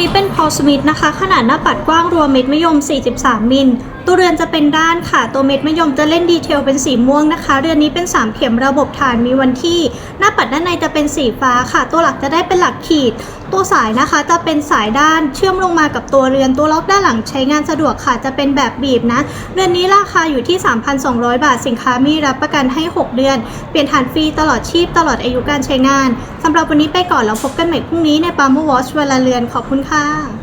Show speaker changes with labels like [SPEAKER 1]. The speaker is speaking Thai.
[SPEAKER 1] นี้เป็นพอสมิธนะคะ ขนาดหน้าปัดกว้างรวมเม็ดมะยม 43 มิล ตัวเรือนจะเป็นด้านค่ะ ตัวเม็ดมะยมจะเล่นดีเทลเป็นสีม่วงนะคะ เรือนนี้เป็น 3 เข็มระบบฐานมีวันที่ หน้าปัดด้านในจะเป็นสีฟ้าค่ะ ตัวหลักจะได้เป็นหลักขีด ตัวสายนะคะจะเป็นสายด้านเชื่อมลงมากับตัวเรือน ตัวล็อกด้านหลังใช้งานสะดวกค่ะ จะเป็นแบบบีบนะ เรือนนี้ราคาอยู่ที่ 3,200 บาท สินค้ามีรับประกันให้ 6 เดือน เปลี่ยนฐานฟรีตลอดชีพตลอดอายุการใช้งานสำหรับวันนี้ไปก่อนแล้วพบกันใหม่พรุ่งนี้ในปาล์มวอชเวลาเรือนขอบคุณค่ะ